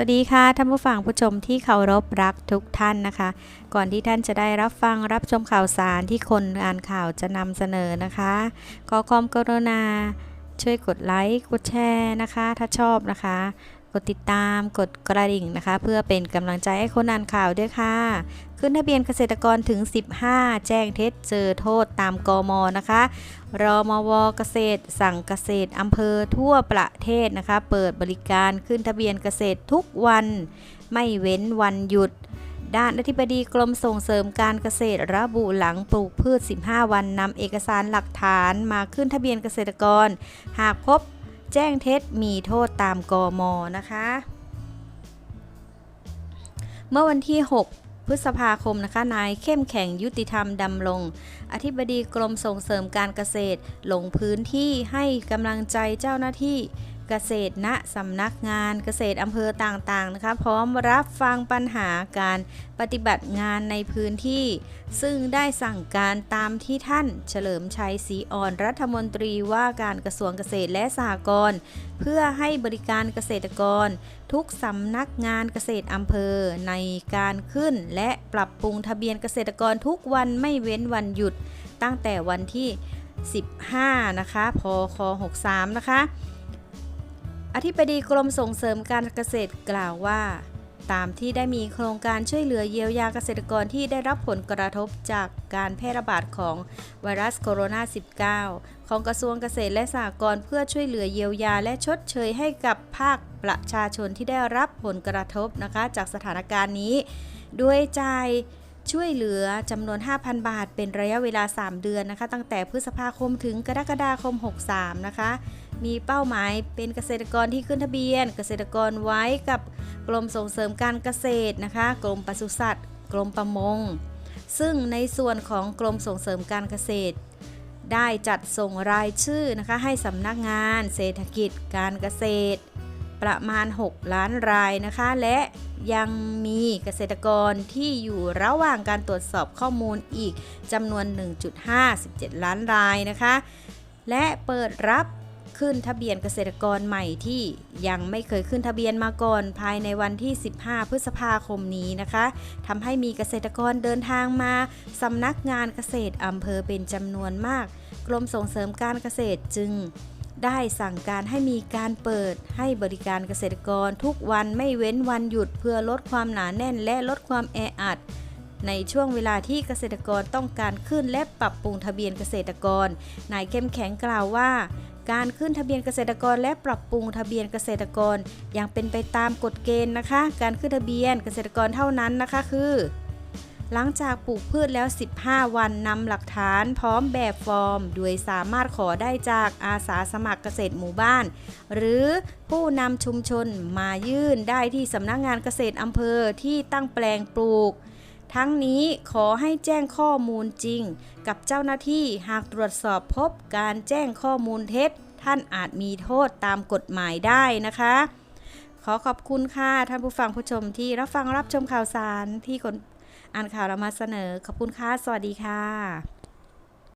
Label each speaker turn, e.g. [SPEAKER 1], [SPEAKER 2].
[SPEAKER 1] วัสดีค่ะท่านผู้ฟังผู้ชมที่เคารพรักทุกท่านนะคะ ก่อนที่ท่านจะได้รับฟังรับชมข่าวสารที่คนอ่านข่าวจะนำเสนอนะคะขอความกรุณาช่วยกดไลค์กดแชร์นะคะ ถ้าชอบนะคะ กดติดตามกดกระดิ่งนะคะ เพื่อเป็นกำลังใจให้คนอ่านข่าวด้วยค่ะ ขึ้นทะเบียนเกษตรกรถึง 15 แจ้งเท็จเจอโทษตามกมนะคะรมวเกษตร สั่งเกษตรอำเภอทั่วประเทศนะคะ เปิดบริการขึ้นทะเบียนเกษตรทุกวัน ไม่เว้นวันหยุดด้านอธิบดีกรมส่งเสริมการเกษตรระบุหลังปลูกพืช 15 วันนำเอกสารหลักฐานมาขึ้นทะเบียนเกษตรกร หากพบ แจ้งเท็จมีโทษตามกมนะคะ เมื่อวันที่ 6พฤษภาคมนะคะนายเข้มแข็งยุติธรรมดำรงอธิบดีกรมส่งเสริมการเกษตร ลงพื้นที่ให้กำลังใจเจ้าหน้าที่ เกษตรณสำนักงานเกษตรอำเภอต่างๆนะคะพร้อมรับฟังปัญหาการปฏิบัติงานในพื้นที่ ซึ่งได้สั่งการตามที่ท่านเฉลิมชัยศรีอ่อนรัฐมนตรีว่าการกระทรวงเกษตรและสหกรณ์เพื่อให้บริการเกษตรกร ทุกสำนักงานเกษตรอำเภอในการขึ้น และปรับปรุงทะเบียนเกษตรกรทุกวันไม่เว้นวันหยุด ตั้งแต่วันที่ 15 นะคะ พค 63 นะคะ อธิบดีกรมส่งเสริมการเกษตรกล่าวว่า ตามที่ได้มีโครงการช่วยเหลือเยียวยาเกษตรกรที่ได้รับผลกระทบจากการแพร่ระบาดของไวรัสโคโรนา 19 ของกระทรวงเกษตรและสหกรณ์เพื่อช่วยเหลือเยียวยาและชดเชยให้กับภาคประชาชนที่ได้รับผลกระทบนะคะ จากสถานการณ์นี้ ด้วยจ่าย ช่วยเหลือจำนวน 5,000 บาท เป็นระยะเวลา 3 เดือนนะคะ ตั้งแต่พฤษภาคมถึงกรกฎาคม 63 นะคะ มีเป้าหมายเป็นเกษตรกรที่ขึ้นทะเบียน เกษตรกรไว้กับกรมส่งเสริมการเกษตรนะคะ กรมปศุสัตว์ กรมประมง ซึ่งในส่วนของกรมส่งเสริมการเกษตร ได้จัดส่งรายชื่อนะคะให้สำนักงาน เศรษฐกิจ การเกษตร ประมาณ 6 ล้านรายนะคะ และยังมีเกษตรกรที่อยู่ระหว่างการตรวจสอบข้อมูลอีกจำนวน 1.57 ล้านรายนะคะ และเปิดรับขึ้นทะเบียนเกษตรกรใหม่ที่ยังไม่เคยขึ้นทะเบียนมาก่อนภายในวันที่ 15 พฤษภาคมนี้นะคะทำให้มีเกษตรกรเดินทางมาสำนักงานเกษตรอำเภอเป็นจำนวนมาก กรมส่งเสริมการเกษตรจึง ได้สั่งการให้มีการเปิดให้บริการเกษตรกรทุกวันไม่เว้นวันหยุดเพื่อลดความหนาแน่นและลดความแออัด ในช่วงเวลาที่เกษตรกรต้องการขึ้นและปรับปรุงทะเบียนเกษตรกร นายเข้มแข็งกล่าวว่า การขึ้นทะเบียนเกษตรกรและปรับปรุงทะเบียนเกษตรกรยังเป็นไปตามกฎเกณฑ์นะคะ การขึ้นทะเบียนเกษตรกรเท่านั้นนะคะคือ หลังจากปลูกพืชแล้ว 15 วันนำหลักฐานพร้อมแบบฟอร์ม โดยสามารถขอได้จากอาสาสมัครเกษตรหมู่บ้าน หรือผู้นำชุมชนมายื่นได้ที่สำนักงานเกษตรอำเภอที่ตั้งแปลงปลูก ทั้งนี้ขอให้แจ้งข้อมูลจริง กับเจ้าหน้าที่หากตรวจสอบพบการแจ้งข้อมูลเท็จ ท่านอาจมีโทษตามกฎหมายได้นะคะขอขอบคุณค่ะ ท่านผู้ฟังผู้ชมที่รับฟังรับชมข่าวสารที่คน อ่านข่าวเรามาเสนอ ขอบคุณค่ะ สวัสดีค่ะ